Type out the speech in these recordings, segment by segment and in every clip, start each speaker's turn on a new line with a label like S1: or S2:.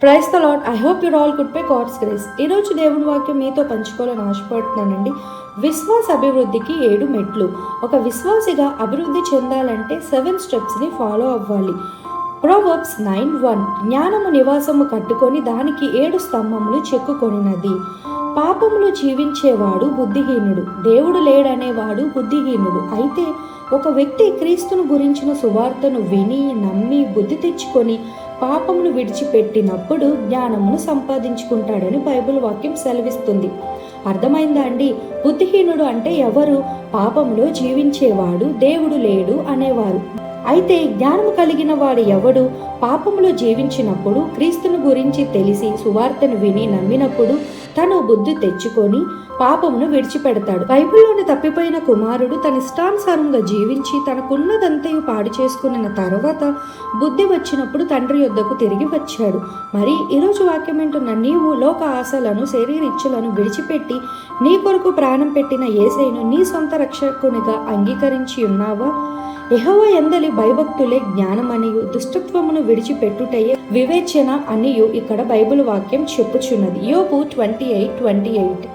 S1: Praise the I hope you're all good by God's grace ఈరోజు దేవుని వాక్యం మీతో పంచుకోవాలని ఆశపడుతున్నానండి. విశ్వాస అభివృద్ధికి ఏడు మెట్లు. ఒక విశ్వాసిగా అభివృద్ధి చెందాలంటే సెవెన్ స్టెప్స్ని ఫాలో అవ్వాలి. ప్రోవర్బ్స్ నైన్ వన్ జ్ఞానము నివాసము కట్టుకొని దానికి ఏడు స్తంభములు చెక్కుకొనినది. పాపములు జీవించేవాడు బుద్ధిహీనుడు. దేవుడు లేడనేవాడు బుద్ధిహీనుడు. అయితే ఒక వ్యక్తి క్రీస్తును గురించిన సువార్తను విని నమ్మి బుద్ధి తెచ్చుకొని పాపమును విడిచిపెట్టినప్పుడు జ్ఞానమును సంపాదించుకుంటాడని బైబిల్ వాక్యం సెలవిస్తుంది. అర్థమైందా అండి? బుద్ధిహీనుడు అంటే ఎవరు? పాపంలో జీవించేవాడు దేవుడు లేడు అనేవారు. అయితే జ్ఞానము కలిగిన వాడు ఎవడు? పాపములో జీవించినప్పుడు క్రీస్తును గురించి తెలిసి సువార్తను విని నమ్మినప్పుడు తను బుద్ధి తెచ్చుకొని పాపమును విడిచిపెడతాడు. బైబిల్లోని తప్పిపోయిన కుమారుడు తన ఇష్టానుసారంగా జీవించి తనకున్నదంతయు పాడు చేసుకున్న తర్వాత బుద్ధి వచ్చినప్పుడు తండ్రి యొద్దకు తిరిగి వచ్చాడు. మరి ఈరోజు వాక్యం ఏంటున్న నీవు లోక ఆశలను శరీరిచ్చులను విడిచిపెట్టి నీ కొరకు ప్రాణం పెట్టిన ఏసైను నీ సొంత రక్షకునిగా అంగీకరించి ఉన్నావా? ఎహవ ఎందలి భయభక్తులే జ్ఞానమనియు దుష్టత్వమును విడిచిపెట్టుటయే వివేచన అనియు ఇక్కడ బైబిల్ వాక్యం చెప్పుచున్నది. యోపు ట్వంటీ ఎయిట్ ట్వంటీ ఎయిట్.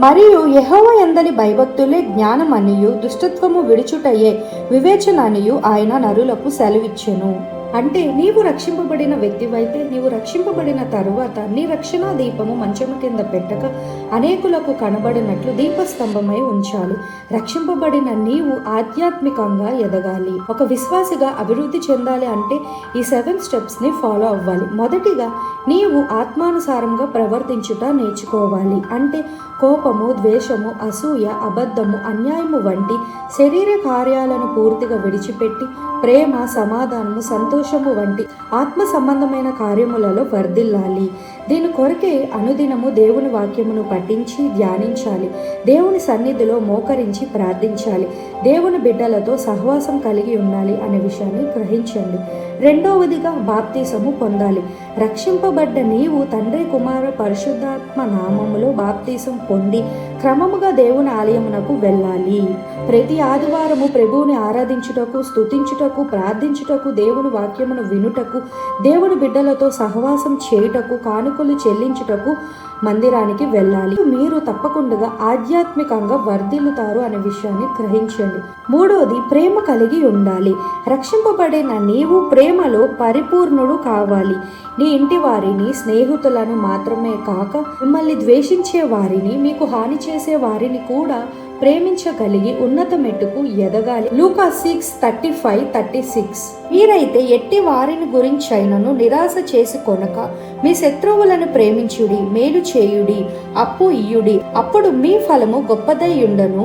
S1: మరియు యహోవ ఎందలి భయభక్తులే జ్ఞానమనియు దుష్టత్వము విడుచుటయే వివేచన అనియు ఆయన నరులకు సెలవిచ్చెను. అంటే నీవు రక్షింపబడిన వ్యక్తివైతే నీవు రక్షింపబడిన తరువాత నీ రక్షణ దీపము మంచము కింద పెట్టక అనేకులకు కనబడినట్లు దీపస్తంభమై ఉంచాలి. రక్షింపబడిన నీవు ఆధ్యాత్మికంగా ఎదగాలి. ఒక విశ్వాసిగా అభివృద్ధి చెందాలి అంటే ఈ సెవెన్ స్టెప్స్ని ఫాలో అవ్వాలి. మొదటిగా నీవు ఆత్మానుసారంగా ప్రవర్తించుట నేర్చుకోవాలి. అంటే కోపము ద్వేషము అసూయ అబద్ధము అన్యాయము వంటి శరీర కార్యాలను పూర్తిగా విడిచిపెట్టి ప్రేమ సమాధానము సంతోషము వంటి ఆత్మ సంబంధమైన కార్యములలో వర్ధిల్లాలి. దీని కొరకే అనుదినము దేవుని వాక్యమును పఠించి ధ్యానించాలి. దేవుని సన్నిధిలో మోకరించి ప్రార్థించాలి. దేవుని బిడ్డలతో సహవాసం కలిగి ఉండాలి అనే విషయాన్ని గ్రహించండి. రెండవదిగా బాప్తీసము పొందాలి. రక్షింపబడ్డ నీవు తండ్రి కుమార పరిశుద్ధాత్మ నామములో బాప్తీసం పొంది క్రమముగా దేవుని ఆలయమునకు వెళ్ళాలి. ప్రతి ఆదివారము ప్రభువుని ఆరాధించుటకు స్తుతించుటకు ప్రార్థించుటకు దేవుని వాక్యమును వినుటకు దేవుని బిడ్డలతో సహవాసం చేయుటకు కానుకలు చెల్లించుటకు మందిరానికి వెళ్ళాలి. మీరు తప్పకుండా ఆధ్యాత్మికంగా వర్ధిల్లుతారు అనే విషయాన్ని గ్రహించండి. మూడవది ప్రేమ కలిగి ఉండాలి. రక్షింపబడిన నీవు ప్రేమలో పరిపూర్ణుడు కావాలి. నీ ఇంటి వారిని స్నేహితులను మాత్రమే కాక మిమ్మల్ని ద్వేషించే వారిని మీకు హాని చేసే వారిని కూడా ప్రేమించగలిగి ఉన్నత మెట్టుకు ఎదగాలి. లూకా six thirty five thirty six. మీరైతే ఎట్టి వారిని గురించైనను నిరాశ చేసి కొనక మీ శత్రువులను ప్రేమించుడి మేలు చేయుడి అప్పు ఇయ్యుడి. అప్పుడు మీ ఫలము గొప్పదై ఉండను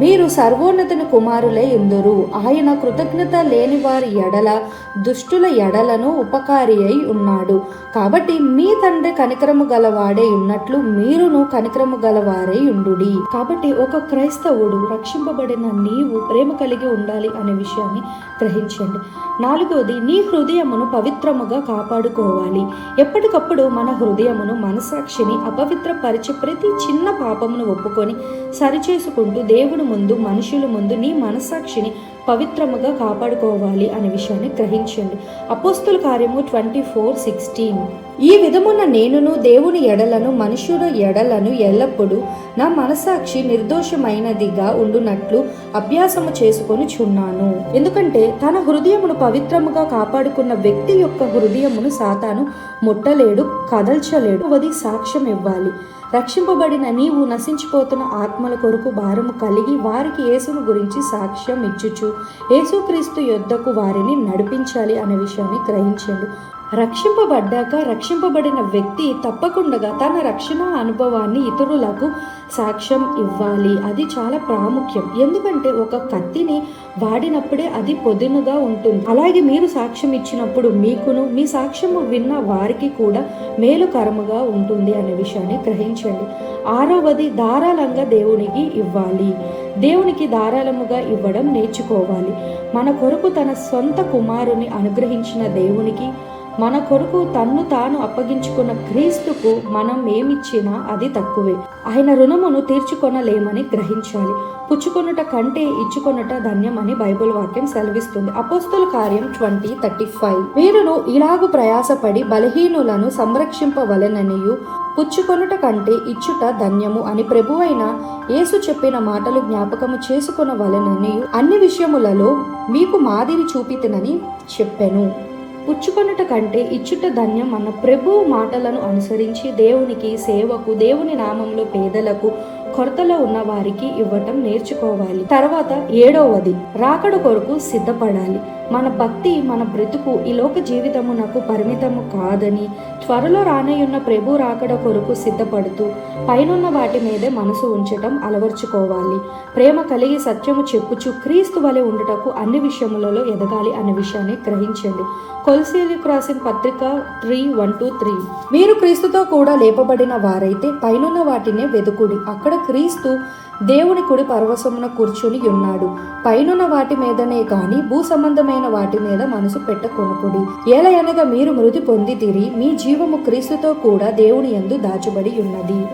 S1: మీరు సర్వోన్నతుని కుమారులే ఎందురు ఆయన కృతజ్ఞత లేని వారి ఎడల దుష్టుల ఎడలను ఉపకారి అయి ఉన్నాడు. కాబట్టి మీ తండ్రి కనికరము గలవాడే ఉన్నట్లు మీరును కనికరము గలవారై ఉండుడి. కాబట్టి ఒక క్రైస్తవుడు రక్షింపబడిన నీవు ప్రేమ కలిగి ఉండాలి అనే విషయాన్ని గ్రహించండి. నాలుగోది నీ హృదయమును పవిత్రముగా కాపాడుకోవాలి. ఎప్పటికప్పుడు మన హృదయమును మనసాక్షిని అపవిత్రపరిచి ప్రతి చిన్న పాపమును ఒప్పుకొని సరిచేసుకుంటూ దేవుడు ముందు మనుషుల ముందు నీ మనసాక్షిని పవిత్రముగా కాపాడుకోవాలి అనే విషయాన్ని గ్రహించండి. అపోస్తుల కార్యము ట్వంటీ ఫోర్ సిక్స్టీన్. ఈ విధమున నేనును దేవుని ఎడలను మనుషుల ఎడలను ఎల్లప్పుడూ నా మనసాక్షి నిర్దోషమైనదిగా ఉండునట్లు అభ్యాసము చేసుకొని చున్నాను ఎందుకంటే తన హృదయమును పవిత్రముగా కాపాడుకున్న వ్యక్తి యొక్క హృదయమును సాతాను ముట్టలేడు కదల్చలేడు అది సాక్ష్యం ఇవ్వాలి రక్షింపబడిన నీవు నశించిపోతున్న ఆత్మల కొరకు భారము కలిగి వారికి యేసును గురించి సాక్ష్యం ఇచ్చుచు యేసుక్రీస్తు యొద్దకు వారిని నడిపించాలి అనే విషయాన్ని గ్రహించండి. రక్షింపబడ్డాక రక్షింపబడిన వ్యక్తి తప్పకుండా తన రక్షణ అనుభవాన్ని ఇతరులకు సాక్ష్యం ఇవ్వాలి. అది చాలా ప్రాముఖ్యం. ఎందుకంటే ఒక కత్తిని వాడినప్పుడే అది పొదునుగా ఉంటుంది. అలాగే మీరు సాక్ష్యం ఇచ్చినప్పుడు మీకును మీ సాక్ష్యము విన్న వారికి కూడా మేలుకరముగా ఉంటుంది అనే విషయాన్ని గ్రహించండి. ఆరవది ధారాళంగా దేవునికి ఇవ్వాలి. దేవునికి ధారాళముగా ఇవ్వడం నేర్చుకోవాలి. మన కొరకు తన సొంత కుమారుని అనుగ్రహించిన దేవునికి మన కొరకు తన్ను తాను అప్పగించుకున్న క్రీస్తుకు మనం ఏమిచ్చినా అది తక్కువే. ఆయన రుణమును తీర్చుకొనలేమని గ్రహించాలి. పుచ్చుకొనుట కంటే ఇచ్చుకొనుట ధన్యమని బైబిల్ వాక్యం సెలవిస్తుంది. అపోస్తుల కార్యం ట్వంటీ థర్టీ ఫైవ్. వీరును ఇలాగు ప్రయాసపడి బలహీనులను సంరక్షింపవలెననియు పుచ్చుకొనుట కంటే ఇచ్చుట ధన్యము అని ప్రభువైన యేసు చెప్పిన మాటలు జ్ఞాపకము చేసుకున్న వలననియు అన్ని విషయములలో మీకు మాదిరి చూపితనని చెప్పెను. పుచ్చుకొనుట కంటే ఇచ్చుట ధన్యం అన్న ప్రభు మాటలను అనుసరించి దేవునికి సేవకు దేవుని నామంలో పేదలకు కొరతలో ఉన్న వారికి ఇవ్వటం నేర్చుకోవాలి. తర్వాత ఏడవది రాకడ కొరకు సిద్ధపడాలి. మన భక్తి మన బ్రతుకు ఈ లోక జీవితమునకు పరిమితము కాదని త్వరలో రానయ్యున్న ప్రభు రాకడ కొరకు సిద్ధపడుతూ పైనున్న వాటి మీదే మనసు ఉంచటం అలవర్చుకోవాలి. ప్రేమ కలిగి సత్యము చెప్పుచు క్రీస్తు వలె ఉండుటకు అన్ని విషయములలో ఎదగాలి అనే విషయాన్ని గ్రహించండి. కొలసీలకు రాసిన పత్రిక త్రీ వన్ టూ త్రీ. మీరు క్రీస్తుతో కూడా లేపబడిన వారైతే పైనున్న వాటినే వెదుకుడి. అక్కడ క్రీస్తు దేవుని కుడి పరవశమున కూర్చుని ఉన్నాడు. పైనున్న వాటి మీదనే కానీ భూ సంబంధమైన వాటి మీద మనసు పెట్టకొనుకుడి. ఏలయనగా మీరు మృతి పొందితిరి మీ జీవము క్రీస్తుతో కూడా దేవుని ఎందు దాచబడి ఉన్నది.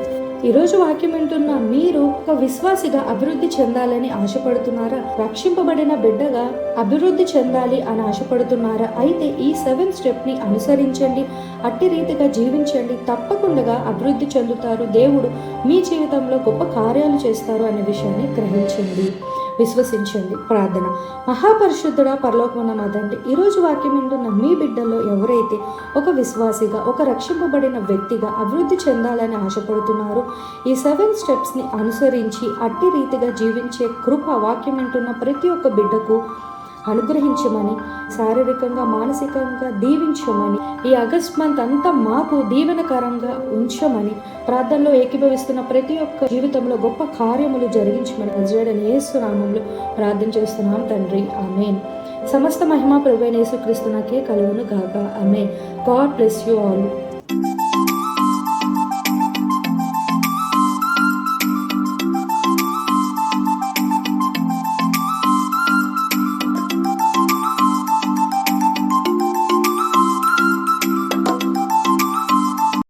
S1: ఈరోజు వాక్యం వింటున్న మీరు ఒక విశ్వాసిగా అభివృద్ధి చెందాలని ఆశపడుతున్నారా? రక్షింపబడిన బిడ్డగా అభివృద్ధి చెందాలి అని ఆశపడుతున్నారా? అయితే ఈ సెవెన్ స్టెప్ని అనుసరించండి. అట్టి రీతిగా జీవించండి. తప్పకుండా అభివృద్ధి చెందుతారు. దేవుడు మీ జీవితంలో గొప్ప కార్యాలు చేస్తారు అనే విషయాన్ని గ్రహించండి. విశ్వసించండి ప్రార్థన. మహాపరిశుద్ధుడ పరలోకమున్న మా తండ్రి ఈరోజు వాక్యం ఉంటున్న మీ బిడ్డల్లో ఎవరైతే ఒక విశ్వాసిగా ఒక రక్షింపబడిన వ్యక్తిగా అభివృద్ధి చెందాలని ఆశపడుతున్నారో ఈ సెవెన్ స్టెప్స్ని అనుసరించి అట్టి రీతిగా జీవించే కృప వాక్యం వింటున్న ప్రతి ఒక్క బిడ్డకు అనుగ్రహించమని శారీరకంగా మానసికంగా దీవించమని ఈ ఆగస్ట్ మంత్ అంతా మాకు దీవెనకరంగా ఉంచమని ప్రార్థనలో ఏకీభవిస్తున్న ప్రతి ఒక్క జీవితంలో గొప్ప కార్యములు జరిగించమని నజరేడని ఏసునామంలో ప్రార్థన చేస్తున్నాం తండ్రి. ఆమెన్. సమస్త మహిమ ప్రభునేసు క్రీస్తునకే కలుగును గాక. ఆమె గాడ్ బ్లెస్ యూ ఆల్.